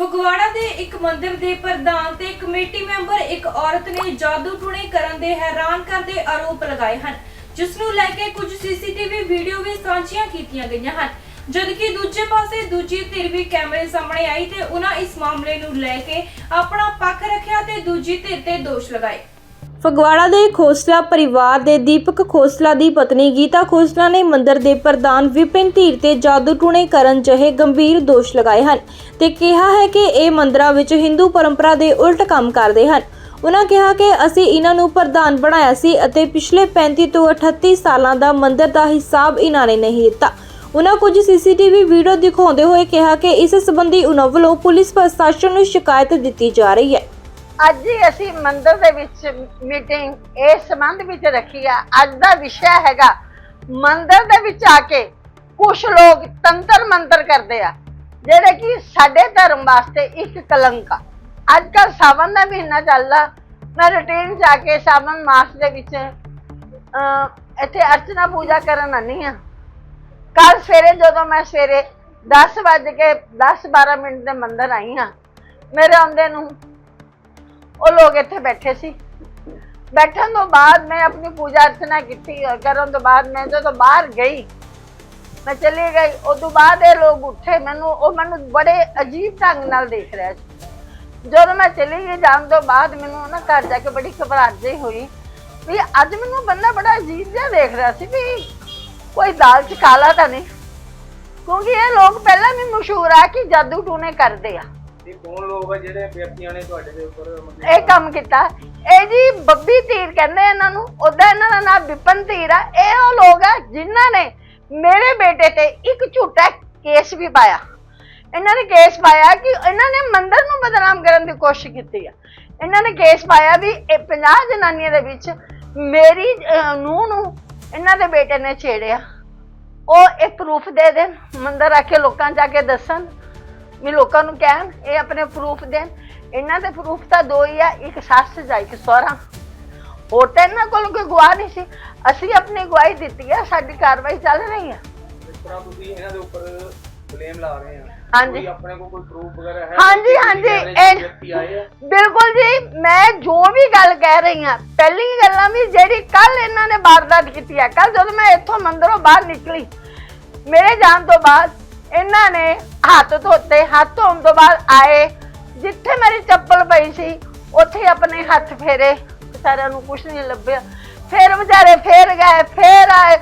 ਫਗਵਾੜਾ ਦੇ ਇੱਕ ਮੰਦਿਰ ਦੇ ਪ੍ਰਧਾਨ ਤੇ ਕਮੇਟੀ ਮੈਂਬਰ ਇੱਕ ਔਰਤ ਨੇ ਜਾਦੂ ਟੂਣੇ ਕਰਨ ਦੇ ਹੈਰਾਨ ਕਰਦੇ ਆਰੋਪ ਲਗਾਏ ਹਨ। ਜਿਸ ਨੂੰ ਲੈ ਕੇ ਕੁਝ ਸੀਸੀਟੀਵੀ ਵੀਡੀਓ ਵੀ ਸਾਂਝੀਆਂ ਕੀਤੀਆਂ ਗਈਆਂ ਹਨ। ਜਦਕਿ ਦੂਜੇ ਪਾਸੇ ਦੂਜੀ ਧਿਰ ਵੀ ਕੈਮਰੇ ਸਾਹਮਣੇ ਆਈ ਤੇ ਉਹਨਾਂ ਇਸ ਮਾਮਲੇ ਨੂੰ ਲੈ ਕੇ ਆਪਣਾ ਪੱਖ ਰੱਖਿਆ ਤੇ ਦੂਜੀ ਧਿਰ ਤੇ ਦੋਸ਼ ਲਗਾਏ। ਫਗਵਾੜਾ ਦੇ ਖੋਸਲਾ ਪਰਿਵਾਰ ਦੇ ਦੀਪਕ ਖੋਸਲਾ ਦੀ ਪਤਨੀ ਗੀਤਾ ਖੋਸਲਾ ਨੇ ਮੰਦਰ ਦੇ ਪ੍ਰਧਾਨ ਵਿਪਿਨ ਧੀਰ ਤੇ ਜਾਦੂ ਟੂਣੇ ਕਰਨ ਜਿਹੇ ਗੰਭੀਰ ਦੋਸ਼ ਲਗਾਏ ਹਨ ਤੇ ਕਿਹਾ ਹੈ ਕਿ ਇਹ ਮੰਦਰਾਂ ਵਿੱਚ ਹਿੰਦੂ ਪਰੰਪਰਾ ਦੇ ਉਲਟ ਕੰਮ ਕਰਦੇ ਹਨ। ਉਹਨਾਂ ਕਿਹਾ ਕਿ ਅਸੀਂ ਇਹਨਾਂ ਨੂੰ ਪ੍ਰਧਾਨ ਬਣਾਇਆ ਸੀ ਅਤੇ ਪਿਛਲੇ 35 ਤੋਂ 38 ਸਾਲਾਂ ਦਾ ਮੰਦਰ ਦਾ ਹਿਸਾਬ ਇਹਨਾਂ ਨੇ ਨਹੀਂ ਦਿੱਤਾ। ਉਹਨਾਂ ਕੁਝ ਸੀਸੀਟੀਵੀ ਵੀਡੀਓ ਦਿਖਾਉਂਦੇ ਹੋਏ ਕਿਹਾ ਕਿ ਇਸ ਸੰਬੰਧੀ ਉਹਨਾਂ ਵੱਲੋਂ ਪੁਲਿਸ ਪ੍ਰਸ਼ਾਸਨ ਨੂੰ ਸ਼ਿਕਾਇਤ ਦਿੱਤੀ ਜਾ ਰਹੀ ਹੈ। ਅੱਜ ਹੀ ਅਸੀਂ ਮੰਦਿਰ ਦੇ ਵਿੱਚ ਮੀਟਿੰਗ ਇਸ ਸੰਬੰਧ ਵਿੱਚ ਰੱਖੀ ਆ। ਅੱਜ ਦਾ ਵਿਸ਼ਾ ਹੈਗਾ ਮੰਦਿਰ ਦੇ ਵਿੱਚ ਆ ਕੇ ਕੁਝ ਲੋਕ ਤੰਤਰ ਮੰਤਰ ਕਰਦੇ ਆ, ਜਿਹੜੇ ਕਿ ਸਾਡੇ ਧਰਮ ਵਾਸਤੇ ਇੱਕ ਕਲੰਕ ਆ। ਅੱਜ ਕੱਲ ਸਾਵਨ ਦਾ ਮਹੀਨਾ ਚੱਲਦਾ, ਮੈਂ ਰੁਟੀਨ ਜਾ ਕੇ ਸਾਵਨ ਮਾਸ ਦੇ ਵਿੱਚ ਇੱਥੇ ਅਰਚਨਾ ਪੂਜਾ ਕਰਨ ਆਨੀ ਆ ਕੱਲ ਸਵੇਰੇ ਜਦੋਂ ਮੈਂ ਸਵੇਰੇ 10 ਵਜੇ ਕੇ 10 12 ਮਿੰਟ ਦੇ ਮੰਦਰ ਆਈ ਹਾਂ, ਮੇਰੇ ਆਉਂਦੇ ਨੂੰ ਉਹ ਲੋਕ ਇੱਥੇ ਬੈਠੇ ਸੀ। ਬੈਠਣ ਤੋਂ ਬਾਅਦ ਮੈਂ ਆਪਣੀ ਪੂਜਾ ਅਰਚਨਾ ਕੀਤੀ ਕਰਨ ਤੋਂ ਬਾਅਦ ਮੈਂ ਜਦੋਂ ਬਾਹਰ ਗਈ, ਮੈਂ ਚਲੀ ਗਈ। ਉਸ ਬਾਅਦ ਇਹ ਲੋਕ ਉੱਠੇ ਮੈਨੂੰ, ਉਹ ਮੈਨੂੰ ਬੜੇ ਅਜੀਬ ਢੰਗ ਨਾਲ ਦੇਖ ਰਿਹਾ ਸੀ। ਜਦੋਂ ਮੈਂ ਚਲੀ ਗਈ, ਜਾਣ ਤੋਂ ਬਾਅਦ ਮੈਨੂੰ ਨਾ ਘਰ ਜਾ ਕੇ ਬੜੀ ਘਬਰਾਹਟ ਜਿਹੀ ਹੋਈ ਵੀ ਅੱਜ ਮੈਨੂੰ ਬੰਦਾ ਬੜਾ ਅਜੀਬ ਜਿਹਾ ਦੇਖ ਰਿਹਾ ਸੀ ਵੀ ਕੋਈ ਦਾਲ ਚ ਕਾਲਾ ਤਾਂ ਨਹੀਂ। ਕਿਉਂਕਿ ਇਹ ਲੋਕ ਪਹਿਲਾਂ ਵੀ ਮਸ਼ਹੂਰ ਆ ਕਿ ਜਾਦੂ ਟੂਨੇ ਕਰਦੇ ਆ। ਇਹ ਕੌਣ ਲੋਕ ਆ ਜਿਹੜੇ ਵਿਅਕਤੀਆਂ ਨੇ ਤੁਹਾਡੇ ਦੇ ਉੱਪਰ ਮਤਲਬ ਇਹ ਕੰਮ ਕੀਤਾ। ਇਹ ਜੀ ਬੱਬੀ ਧੀਰ ਕਹਿੰਦੇ ਇਹਨਾਂ ਨੂੰ, ਉਹਦਾ ਇਹਨਾਂ ਦਾ ਨਾਮ ਵਿਪਨ ਧੀਰ ਆ। ਇਹ ਉਹ ਲੋਕ ਆ ਜਿਨ੍ਹਾਂ ਨੇ ਮੇਰੇ ਬੇਟੇ ਤੇ ਇੱਕ ਝੂਠਾ ਕੇਸ ਵੀ ਪਾਇਆ। ਇਹਨਾਂ ਨੇ ਕੇਸ ਪਾਇਆ ਕਿ ਇਹਨਾਂ ਨੇ ਮੰਦਰ ਨੂੰ ਬਦਨਾਮ ਕਰਨ ਦੀ ਕੋਸ਼ਿਸ਼ ਕੀਤੀ ਆ। ਇਹਨਾਂ ਨੇ ਕੇਸ ਪਾਇਆ ਵੀ ਇਹ 50 ਜਨਾਨੀਆਂ ਦੇ ਵਿੱਚ ਮੇਰੀ ਨੂੰ ਨੂੰ ਇਹਨਾਂ ਦੇ ਬੇਟੇ ਨੇ ਛੇੜਿਆ। ਉਹ ਇਹ ਪ੍ਰੂਫ ਦੇ ਦੇਣ, ਮੰਦਰ ਆ ਕੇ ਲੋਕਾਂ 'ਚ ਜਾ ਕੇ ਦੱਸਣ। ਵੀ ਲੋਕਾਂ ਨੂੰ ਕਹਿਣ ਇਹ ਆਪਣੇ ਪ੍ਰੂਫ ਦੇਣ। ਇਹਨਾਂ ਦੇ ਪ੍ਰੂਫ ਤਾਂ ਦੋ ਹੀ ਆ ਇੱਕ ਸੱਸ ਜਾਂ ਇੱਕ ਸਹੁਰਾ। ਹੋਰ ਤਾਂ ਇਹਨਾਂ ਕੋਲ ਕੋਈ ਗਵਾਹ ਨਹੀਂ ਸੀ। ਅਸੀਂ ਆਪਣੀ ਗਵਾਹੀ ਦਿੱਤੀ ਆ ਸਾਡੀ ਕਾਰਵਾਈ ਚੱਲ ਰਹੀ ਆ। ਇਸ ਤਰ੍ਹਾਂ ਤੁਸੀਂ ਇਹਨਾਂ ਦੇ ਉੱਪਰ ਬਲੇਮ ਲਾ ਰਹੇ ਆ। ਹਾਂਜੀ। ਕੋਈ ਆਪਣੇ ਕੋਲ ਕੋਈ ਪ੍ਰੂਫ ਵਗੈਰਾ ਹੈ? ਹਾਂਜੀ, ਕਿ ਹਾਂਜੀ, ਇਹ- ਵਿਅਕਤੀ ਆਏ ਆ? ਬਿਲਕੁਲ ਜੀ ਮੈਂ ਜੋ ਵੀ ਗੱਲ ਕਹਿ ਰਹੀ ਹਾਂ ਪਹਿਲੀ ਗੱਲਾਂ ਵੀ ਜਿਹੜੀ ਕੱਲ ਇਹਨਾਂ ਨੇ ਵਾਰਦਾਤ ਕੀਤੀ ਹੈ ਕੱਲ ਜਦੋਂ ਮੈਂ ਇੱਥੋਂ ਮੰਦਰੋਂ ਬਾਹਰ ਨਿਕਲੀ ਮੇਰੇ ਜਾਣ ਤੋਂ ਬਾਅਦ ਇਹਨਾਂ ਨੇ ਹੱਥ ਧੋਤੇ, ਹੱਥ ਧੋਣ ਤੋਂ ਬਾਅਦ ਆਏ। ਜਿੱਥੇ ਮੇਰੀ ਚੱਪਲ ਪਈ ਸੀ, ਉੱਥੇ ਆਪਣੇ ਹੱਥ ਫੇਰੇ। ਸਾਰਿਆਂ ਨੂੰ ਕੁਝ ਨਹੀਂ ਲੱਭਿਆ। ਫਿਰ ਵਿਚਾਰੇ ਫੇਰ ਗਏ, ਫੇਰ ਆਏ,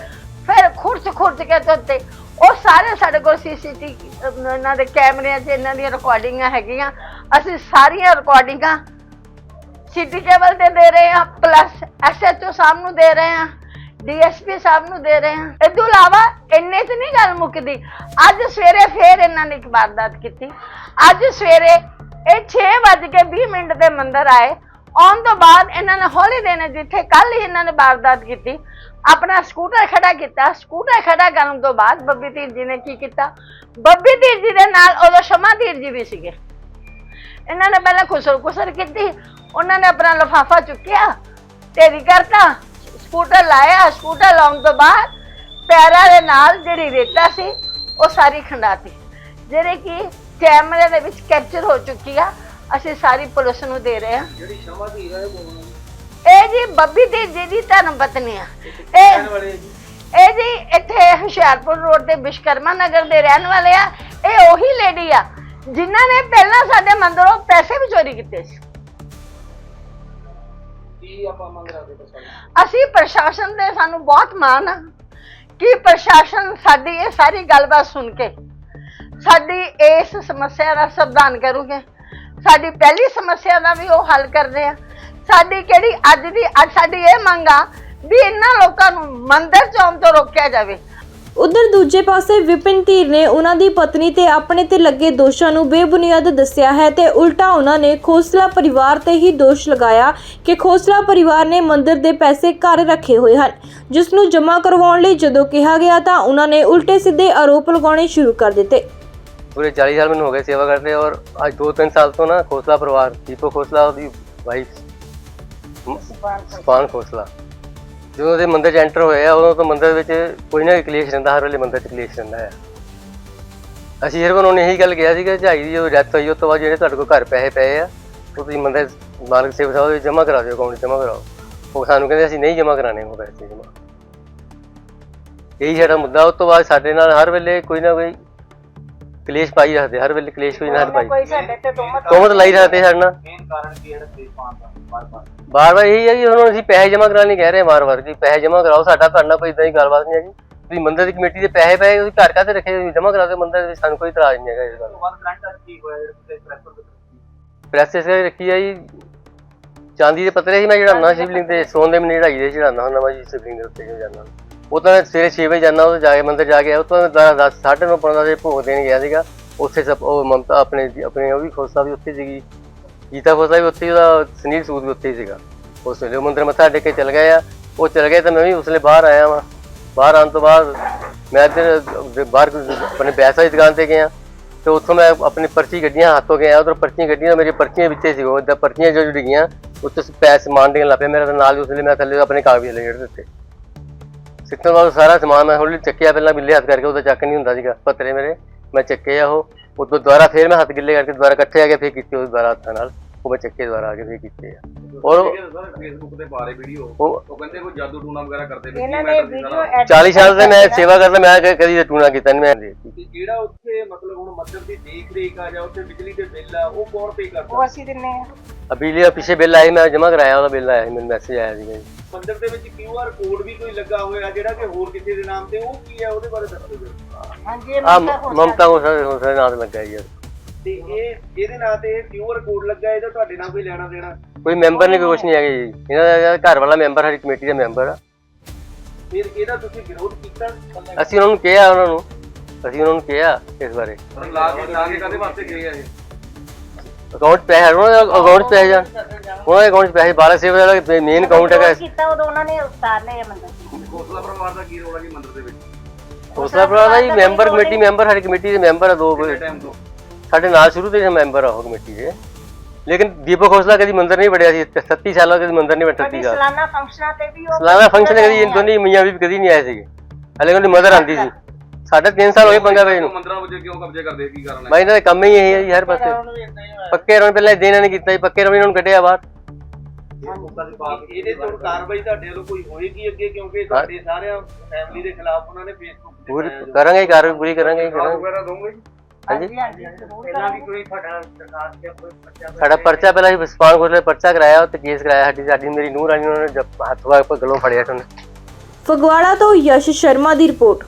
ਫਿਰ ਖੁਰਚ ਖੁਰਚ ਕੇ ਧੋਤੇ। ਉਹ ਸਾਰੇ ਸਾਡੇ ਕੋਲ ਸੀਸੀਟੀ ਇਹਨਾਂ ਦੇ ਕੈਮਰਿਆਂ 'ਚ ਇਹਨਾਂ ਦੀਆਂ ਰਿਕਾਰਡਿੰਗਾਂ ਹੈਗੀਆਂ। ਅਸੀਂ ਸਾਰੀਆਂ ਰਿਕਾਰਡਿੰਗਾਂ ਸਿਟੀ ਕੇਵਲ ਤੇ ਦੇ ਰਹੇ ਹਾਂ ਪਲੱਸ ਐਸਐਚਓ ਸਾਹਿਬ ਨੂੰ ਦੇ ਰਹੇ ਹਾਂ। ਡੀਐਸਪੀ ਸਾਹਿਬ ਨੂੰ ਦੇ ਰਹੇ ਹਾਂ। ਇਹ ਤੋਂ ਇਲਾਵਾ ਇੰਨੇ 'ਚ ਨਹੀਂ ਗੱਲ ਮੁੱਕਦੀ। ਅੱਜ ਸਵੇਰੇ ਫੇਰ ਇਹਨਾਂ ਨੇ ਇੱਕ ਵਾਰਦਾਤ ਕੀਤੀ। ਅੱਜ ਸਵੇਰੇ ਇਹ 6:20 ਮਿੰਟ ਦੇ ਮੰਦਰ ਆਏ। ਆਉਣ ਤੋਂ ਬਾਅਦ ਇਹਨਾਂ ਨੇ ਹੌਲੀ ਦੇਣੇ ਜਿੱਥੇ ਕੱਲ ਹੀ ਇਹਨਾਂ ਨੇ ਵਾਰਦਾਤ ਕੀਤੀ। ਆਪਣਾ ਸਕੂਟਰ ਖੜਾ ਕੀਤਾ। ਸਕੂਟਰ ਖੜਾ ਕਰਨ ਤੋਂ ਬਾਅਦ ਬੱਬੀ ਧੀਰ ਜੀ ਨੇ ਕੀ ਕੀਤਾ? ਬੱਬੀ ਧੀਰ ਜੀ ਦੇ ਨਾਲ ਉਦੋਂ ਸ਼ਮਾ ਧੀਰ ਜੀ ਵੀ ਸੀਗੇ। ਇਹਨਾਂ ਨੇ ਪਹਿਲਾਂ ਖੁਸਰ ਖੁਸਰ ਕੀਤੀ। ਉਹਨਾਂ ਨੇ ਆਪਣਾ ਲਫਾਫਾ ਚੁੱਕਿਆ ਤੇਰੀ ਕਰਤਾ। ਸਕੂਟਰ ਲਾਇਆ ਸਕੂਟਰ ਲਾਉਣ ਤੋਂ ਬਾਅਦ ਪੈਰਾਂ ਦੇ ਨਾਲ ਜਿਹੜੀ ਰੇਤਾ ਸੀ ਉਹ ਸਾਰੀ ਖੰਡਾਤੀ। ਜਿਹੜੇ ਕਿ ਕੈਮਰੇ ਦੇ ਵਿੱਚ ਕੈਪਚਰ ਹੋ ਚੁੱਕੀ ਆ ਅਸੀਂ ਸਾਰੀ ਪੁਲਿਸ ਨੂੰ ਦੇ ਰਹੇ ਹਾਂ ਜਿਹੜੀ ਸ਼ਮਾ ਧੀਰ ਹੈ ਕੌਣ ਇਹ ਜੀ ਬੱਬੀ ਦੀ ਜਿਹਦੀ ਧਰਮ ਪਤਨੀ ਆ। ਇਹ ਇਹ ਜੀ ਇੱਥੇ ਹੁਸ਼ਿਆਰਪੁਰ ਰੋਡ ਤੇ ਵਿਸ਼ਕਰਮਾ ਨਗਰ ਦੇ ਰਹਿਣ ਵਾਲੇ ਆ। ਇਹ ਉਹੀ ਲੇਡੀ ਆ ਜਿਨ੍ਹਾਂ ਨੇ ਪਹਿਲਾਂ ਸਾਡੇ ਮੰਦਿਰੋਂ ਪੈਸੇ ਵੀ ਚੋਰੀ ਕੀਤੇ ਸੀ। ਕੀ ਆਪਾਂ ਮੰਗ ਰਹੇ ਹੋ ਅਸੀਂ ਪ੍ਰਸ਼ਾਸਨ ਦੇ ਸਾਨੂੰ ਬਹੁਤ ਮਾਣ ਆ ਕਿ ਪ੍ਰਸ਼ਾਸਨ ਸਾਡੀ ਇਹ ਸਾਰੀ ਗੱਲਬਾਤ ਸੁਣ ਕੇ ਸਾਡੀ ਇਸ ਸਮੱਸਿਆ ਦਾ ਸਮਾਧਾਨ ਕਰੂਗੇ। ਸਾਡੀ ਪਹਿਲੀ ਸਮੱਸਿਆ ਦਾ ਵੀ ਉਹ ਹੱਲ ਕਰਦੇ ਆ। ਸਾਡੀ ਕਿਹੜੀ ਅੱਜ ਦੀ, ਅੱਜ ਸਾਡੀ ਇਹ ਮੰਗ ਆ ਵੀ ਇਹਨਾਂ ਲੋਕਾਂ ਨੂੰ ਮੰਦਰ ਚ ਆਉਣ ਤੋਂ ਰੋਕਿਆ ਜਾਵੇ। ਉਧਰ ਦੂਜੇ ਪਾਸੇ ਵਿਪਿਨ ਧੀਰ ਨੇ ਉਹਨਾਂ ਦੀ ਪਤਨੀ ਤੇ ਆਪਣੇ ਤੇ ਲੱਗੇ ਦੋਸ਼ਾਂ ਨੂੰ ਬੇਬੁਨਿਆਦ ਦੱਸਿਆ ਹੈ ਤੇ ਉਲਟਾ ਉਹਨਾਂ ਨੇ ਖੋਸਲਾ ਪਰਿਵਾਰ ਤੇ ਹੀ ਦੋਸ਼ ਲਗਾਇਆ ਕਿ ਖੋਸਲਾ ਪਰਿਵਾਰ ਨੇ ਮੰਦਿਰ ਦੇ ਪੈਸੇ ਘਰ ਰੱਖੇ ਹੋਏ ਹਨ ਜਿਸ ਨੂੰ ਜਮ੍ਹਾਂ ਕਰਵਾਉਣ ਲਈ ਜਦੋਂ ਕਿਹਾ ਗਿਆ ਤਾਂ ਉਹਨਾਂ ਨੇ ਉਲਟੇ ਸਿੱਧੇ ਆਰੋਪ ਲਗਾਉਣੇ ਸ਼ੁਰੂ ਕਰ ਦਿੱਤੇ पूरे चालीस साल मैंने हो गए सेवा करते और आज दो तीन साल तो ना खोसला परिवार दीपक खोसला और दी वाइफ ਸਪਾਨ ਖੋਸਲਾ ਜਦੋਂ ਦੇ ਮੰਦਿਰ 'ਚ ਐਂਟਰ ਹੋਏ ਆ ਉਦੋਂ ਤੋਂ ਮੰਦਿਰ ਵਿੱਚ ਕੋਈ ਨਾ ਕੋਈ ਕਲੇਸ਼ ਰਹਿੰਦਾ ਹਰ ਵੇਲੇ ਮੰਦਿਰ 'ਚ ਕਲੇਸ਼ ਰਹਿੰਦਾ ਹੈ ਅਸੀਂ ਉਹਨਾਂ ਨੇ ਇਹੀ ਗੱਲ ਕਿਹਾ ਸੀ ਕਿ ਝਾਈ ਦੀ ਜਦੋਂ ਡੈਥ ਹੋਈ ਉਸ ਤੋਂ ਬਾਅਦ ਜਿਹੜੇ ਤੁਹਾਡੇ ਕੋਲ ਘਰ ਪੈਸੇ ਪਏ ਆ ਉਹ ਤੁਸੀਂ ਮੰਦਰ ਮਾਲਕ ਸੇਵ ਸਾਹਿਬ ਦੇ ਜਮ੍ਹਾਂ ਕਰਾ ਦਿਓ ਅਕਾਊਂਟ ਜਮ੍ਹਾਂ ਕਰਾਓ ਉਹ ਸਾਨੂੰ ਕਹਿੰਦੇ ਅਸੀਂ ਨਹੀਂ ਜਮ੍ਹਾਂ ਕਰਾਣੇ ਉਹ ਪੈਸੇ ਜਮ੍ਹਾਂ। ਇਹੀ ਸਾਡਾ ਮੁੱਦਾ ਉਸ ਤੋਂ ਬਾਅਦ ਸਾਡੇ ਨਾਲ ਹਰ ਵੇਲੇ ਕੋਈ ਨਾ ਕੋਈ ਕਲੇਸ਼ ਪਾਈ ਰੱਖਦੇ ਹਰ ਵੇਲੇ ਕਲੇਸ਼ ਕੋਈ ਨਾ ਹਰ ਪਾਈ। ਕੋਈ ਸਾਡੇ ਤੇ ਤੁਮਤ ਲਾਈ ਰੱਖਦੇ ਸਾਡੇ ਨਾਲ। ਮੇਨ ਕਾਰਨ ਕੀ ਹੈ ਤੇ ਪਾਣ ਦਾ ਬਾਰ ਬਾਰ ਬਾਰ ਬਾਰ ਇਹੀ ਹੈ ਕਿ ਹੁਣ ਅਸੀਂ ਪੈਸੇ ਜਮ੍ਹਾਂ ਕਰਾਉਣ ਲਈ ਕਹਿ ਰਹੇ ਵਾਰ ਵਾਰ ਕਿ ਪੈਸੇ ਜਮ੍ਹਾਂ ਕਰਾਓ ਸਾਡਾ ਤੁਹਾਡੇ ਕੋਈ ਇਦਾਂ ਦੀ ਗੱਲਬਾਤ ਨਹੀਂ ਹੈਗੀ। ਤੁਸੀਂ ਮੰਦਰ ਦੀ ਕਮੇਟੀ ਦੇ ਪੈਸੇ ਪਏ ਤੁਸੀਂ ਘਰ ਕਾਹਤੇ ਰੱਖੇ ਤੁਸੀਂ ਜਮ੍ਹਾਂ ਕਰਾ ਦਿਓ ਮੰਦਰ ਦੇ ਵਿੱਚ ਸਾਨੂੰ ਕੋਈ ਇਤਰਾਜ਼ ਨਹੀਂ ਹੈਗਾ ਇਸ ਗੱਲ ਤੋਂ ਬਾਅਦ ਕਰੰਟ ਅੱਜ ਕੀ ਹੋਇਆ ਜਿਹੜੇ ਪ੍ਰੈਸ਼ਰ ਦੇ ਪ੍ਰੈਸ ਇਸ ਕਰਕੇ ਰੱਖੀ ਆ ਜੀ ਚਾਂਦੀ ਦੇ ਪੱਤਰੇ ਸੀ ਮੈਂ ਚੜਾਉਣਾ ਸ਼ਿਵਲਿੰਗ ਤੇ ਸੋਨ ਦੇ ਮਨੀ ਚੜਾਈ ਦੇ ਚੜਾਉਣਾ ਹੁੰਦਾ ਮੈਂ ਜੀ ਸ਼ਿਵਲਿੰਗ ਦੇ ਉੱਤੇ ਜੋ ਜਾਂਦਾ ਉਹ ਤਾਂ ਮੈਂ ਸਵੇਰੇ 6 ਵਜੇ ਜਾਂਦਾ ਉਹ ਜਾ ਕੇ ਮੰਦਰ ਜਾ ਕੇ ਆਇਆ ਉਹ ਤੋਂ ਮੈਂ 10 9:30 15 ਵਜੇ ਭੋਗ ਦੇਣ ਗਿਆ ਸੀਗਾ। ਉੱਥੇ ਸਭ ਉਹ ਮਮਤਾ ਆਪਣੇ ਆਪਣੇ ਉਹ ਵੀ ਖੋਸਾ ਵੀ ਉੱਥੇ ਸੀਗੀ। ਗੀਤਾ ਖੋਸਾ ਵੀ ਉੱਥੇ ਹੀ, ਉਹਦਾ ਸੁਨੀਲ ਸੂਦ ਵੀ ਉੱਥੇ ਹੀ ਸੀਗਾ। ਉਸ ਵੇਲੇ ਉਹ ਮੰਦਰ ਮੱਥਾ ਟੇਕ ਕੇ ਚਲ ਗਏ ਆ। ਉਹ ਚਲ ਗਏ ਤਾਂ ਮੈਂ ਵੀ ਉਸ ਵੇਲੇ ਬਾਹਰ ਆਇਆ ਵਾਂ। ਬਾਹਰ ਆਉਣ ਤੋਂ ਬਾਅਦ ਮੈਂ ਇੱਧਰ ਬਾਹਰ ਆਪਣੇ ਬੈਸਾ ਦੀ ਦੁਕਾਨ ਤੇ ਗਿਆ। ਤੇ ਉੱਥੋਂ ਮੈਂ ਆਪਣੀ ਪਰਚੀ ਗੱਡੀਆਂ ਹੱਥੋਂ ਗਿਆ। ਉਧਰ ਪਰਚੀਆਂ ਗੱਡੀਆਂ ਮੇਰੀ ਪਰਚੀਆਂ ਵਿੱਚੇ ਸੀ ਉਹ ਪਰਚੀਆਂ ਜੋ ਜੁੜ ਗਈਆਂ ਉੱਥੇ ਪੈਸੇ ਸਮਾਨ ਦੇਣ ਲੱਪੇ ਮੇਰਾ ਨਾਲ ਹੀ ਉਸ ਵੇਲੇ ਮੈਂ ਥੱਲੇ ਆਪਣੇ ਕਾਗਜ਼ ਲੈ ਜਿਹੜੇ ਦਿੱਤੇ। ਸਿੱਟਣ ਵਾਲਾ ਸਾਰਾ ਸਮਾਨ ਮੈਂ ਹੌਲੀ ਚੱਕਿਆ। ਪਹਿਲਾਂ ਬਿੱਲੇ ਹੱਥ ਕਰਕੇ ਉਹਦਾ ਚੱਕ ਨਹੀਂ ਹੁੰਦਾ ਸੀਗਾ। ਪੱਤਰੇ ਮੇਰੇ ਮੈਂ ਚੱਕੇ ਆ ਉਹ। ਉਦੋਂ ਦੁਬਾਰਾ ਫੇਰ ਮੈਂ ਹੱਥ ਗਿੱਲੇ ਕਰਕੇ ਦੁਬਾਰਾ ਇਕੱਠੇ ਆ ਕੇ ਫੇਰ ਕੀਤੇ ਉਹ ਦੁਬਾਰਾ ਹੱਥਾਂ ਨਾਲ। ਉਹ ਮੈਂ ਚੱਕੇ ਦੁਬਾਰਾ ਆ ਕੇ ਫੇਰ ਕੀਤੇ ਆ। ਔਰ ਉਹ- ਫੇਸਬੁੱਕ ਤੇ ਪਾ ਰਹੇ ਵੀਡੀਓ ਉਹ ਉਹ ਕਹਿੰਦੇ ਕੋਈ ਜਾਦੂ ਟੂਣਾ ਵਗੈਰਾ ਕਰਦੇ ਪਏ ਇਹਨਾਂ ਨੇ ਵੀਡੀਓ 40 ਸਾਲ ਦੇ ਮੈਂ ਸੇਵਾ ਕਰਦਾ ਮੈਂ ਕਦੀ ਟੂਣਾ ਕੀਤਾ ਨਹੀਂ ਮੈਂ ਦੇਖੀ। ਤੇ ਜਿਹੜਾ ਉੱਥੇ ਮਤਲਬ ਹੁਣ ਮੰਦਰ ਦੀ ਦੇਖ ਰੇਖ ਆ ਜਾਂ ਉੱਥੇ ਬਿਜਲੀ ਦੇ ਬਿੱਲ ਆ ਉਹ ਕੌਣ ਪੇ ਕਰਦਾ? ਉਹ ਅਸੀਂ ਦਿੰਨੇ ਆ ਆ। ਬਿਜਲੀ ਦਾ ਪਿੱਛੇ ਬਿੱਲ ਆਇਆ ਮੈਂ ਜਮ੍ਹਾਂ ਕਰਾਇਆ ਉਹਦਾ ਬਿੱਲ ਆਇਆ ਸੀ ਮੈਨੂੰ ਮੈਸੇਜ ਆਇਆ ਸੀਗਾ ਜੀ। ਮੰਦਰ ਦੇ ਵਿੱਚ ਕਿਊਆਰ ਕੋਡ ਵੀ ਕੋਈ ਲੱਗਾ ਹੋਇਆ ਜਿਹੜਾ ਕਿ ਹੋਰ ਕਿਸੇ ਦੇ ਨਾਮ ਤੇ ਉਹ ਕੀ ਹੈ? ਉਹਦੇ ਬਾਰੇ ਦੱਸੋ ਜੀ। ਹਾਂਜੀ ਇਹ ਆ ਮਮਤਾ ਹੋ ਸਾਰੇ ਹੋ ਸਾਰੇ ਨਾਂ ਤੇ ਲੱਗਾ ਜੀ। ਯਾਰ ਤੇ ਇਹ ਇਹਦੇ ਨਾਂ ਤੇ ਕਿਊਆਰ ਕੋਡ ਲੱਗਾ? ਇਹਦਾ ਤੁਹਾਡੇ ਨਾਲ ਕੋਈ ਲੈਣਾ ਦੇਣਾ? ਕੋਈ ਮੈਂਬਰ ਨਹੀਂ ਕੋਈ ਕੁਛ ਨਹੀਂ ਹੈਗਾ ਜੀ। ਇਹਨਾਂ ਦਾ ਜਿਹੜਾ ਘਰ ਵਾਲਾ ਮੈਂਬਰ ਸਾਡੀ ਕਮੇਟੀ ਦਾ ਮੈਂਬਰ ਆ। ਫਿਰ ਇਹਦਾ ਤੁਸੀਂ ਵਿਰੋਧ ਕੀਤਾ? ਅਸੀਂ ਉਹਨਾਂ ਨੂੰ ਕਿਹਾ ਉਹਨਾਂ ਨੂੰ। ਅਸੀਂ ਉਹਨਾਂ ਨੂੰ ਕਿਹਾ ਇਸ ਬਾਰੇ। ਲਾ ਕੇ ਲਾ ਕੇ ਕਦੇ ਵਾਸਤੇ ਗਏ ਆ ਇਹ ਅਕਾਊਂਟ ਪੈਸੇ ਉਹਨਾਂ ਦੇ ਅਕਾਊਂਟ ਪੈਸੇ ਜਾਣ ਉਹਨਾਂ ਦੇ ਅਕਾਊਂਟ ਪੈਸੇ 12 ਸੇਵ ਦਾ ਮੇਨ ਅਕਾਊਂਟ ਹੈਗਾ। ਕੀਤਾ ਉਦੋਂ ਉਹਨਾਂ ਨੇ ਉਤਾਰ ਲਏ ਆ ਮੰਦਰ। ਖੋਸਲਾ ਪਰਿਵਾਰ ਦਾ ਕੀ ਰੋਲ ਹੈ ਜੀ ਮੰਦਰ ਦੇ ਵਿੱਚ? ਖੋਸਲਾ ਭਰਾ ਦਾ ਜੀ ਮੈਂਬਰ ਕਮੇਟੀ ਮੈਂਬਰ ਸਾਡੀ ਕਮੇਟੀ ਦੇ ਮੈਂਬਰ ਆ ਦੋ ਸਾਡੇ ਨਾਲ ਸ਼ੁਰੂ ਤੋਂ ਹੀ ਮੈਂਬਰ ਆ ਉਹ ਕਮੇਟੀ ਦੇ। ਲੇਕਿਨ ਦੀਪਕ ਖੋਸਲਾ ਕਦੀ ਮੰਦਰ ਨਹੀਂ ਵੜਿਆ ਸੀ 37 ਸਾਲਾਂ ਕਦੀ ਮੰਦਰ ਨਹੀਂ ਬੈਠਾ ਕਦੀ ਸੀਗਾ। ਸਾਲਾਨਾ ਫੰਕਸ਼ਨਾਂ ਤੇ ਵੀ ਉਹ ਸਲਾਨਾ ਫੰਕਸ਼ਨ ਕਦੀ ਇਹ ਦੋਨੇ ਮੀਆਂ ਵੀ ਕਦੀ ਨਹੀਂ ਆਏ ਸੀਗੇ। ਹਲੇ ਉਹਦੀ ਮਦਰ ਆਂਦੀ ਸੀ। ਸਾਡਾ 3 ਸਾਲ ਹੋਏ ਪੰਗਾ ਪਏ ਨੂੰ ਮੰਦਰਾਂ ਵਿੱਚ ਕਿਉਂ ਕਬਜ਼ੇ ਕਰਦੇ? ਕੀ ਕਾਰਨ ਹੈ? ਮੈਂ ਇਹਨਾਂ ਦਾ ਕੰਮ ਹੀ ਇਹੀ ਹੈ ਜੀ ਹਰ ਪਾਸੇ। ਪੱਕੇ ਰੋਣ ਪਹਿਲਾਂ ਦੇਣਾ ਨਹੀਂ ਕੀਤਾ ਜੀ ਪੱਕੇ ਰੋਣ ਇਹਨਾਂ ਨੂੰ ਕੱਢਿਆ ਬਾਹਰ। ਇਹਦੇ ਤੋਂ ਕਾਰਵਾਈ ਤੁਹਾਡੇ ਵੱਲੋਂ ਕੋਈ ਹੋਏਗੀ ਅੱਗੇ? ਕਿਉਂਕਿ ਤੁਹਾਡੇ ਸਾਰਿਆਂ ਫੈਮਿਲੀ ਦੇ ਖਿਲਾਫ ਉਹਨਾਂ ਨੇ ਫੇਸਬੁੱਕ ਤੇ ਪੂਰੀ ਕਰਾਂਗੇ ਕਾਰਵਾਈ ਪੂਰੀ ਕਰਾਂਗੇ ਜੀ, ਕਰਾਂਗੇ। ਵਗੈਰਾ ਦੋਗੇ ਹਾਂਜੀ। ਹਾਂਜੀ ਜ਼ਰੂਰ ਪਹਿਲਾਂ ਵੀ ਕੋਈ ਤੁਹਾਡਾ ਸਰਕਾਰ ਦੇ ਕੋਈ ਬੱਚਾ ਸਾਡਾ ਪਰਚਾ ਪਹਿਲਾਂ ਹੀ ਸਪਾਨ ਕੋਲ ਪਰਚਾ ਕਰਾਇਆ ਤੇ ਕੇਸ ਕਰਾਇਆ ਸਾਡੀ ਸਾਡੀ ਮੇਰੀ ਨੂੰਹ ਰਾਣੀ ਉਹਨਾਂ ਨੇ ਜਦ ਹੱਥ ਵਾ ਕੇ ਗਲੋਂ ਫੜਿਆ ਤੁਹਾਨੂੰ ਫਗਵਾੜਾ ਤੋਂ ਯਸ਼ ਸ਼ਰਮਾ ਦੀ ਰਿਪੋਰਟ।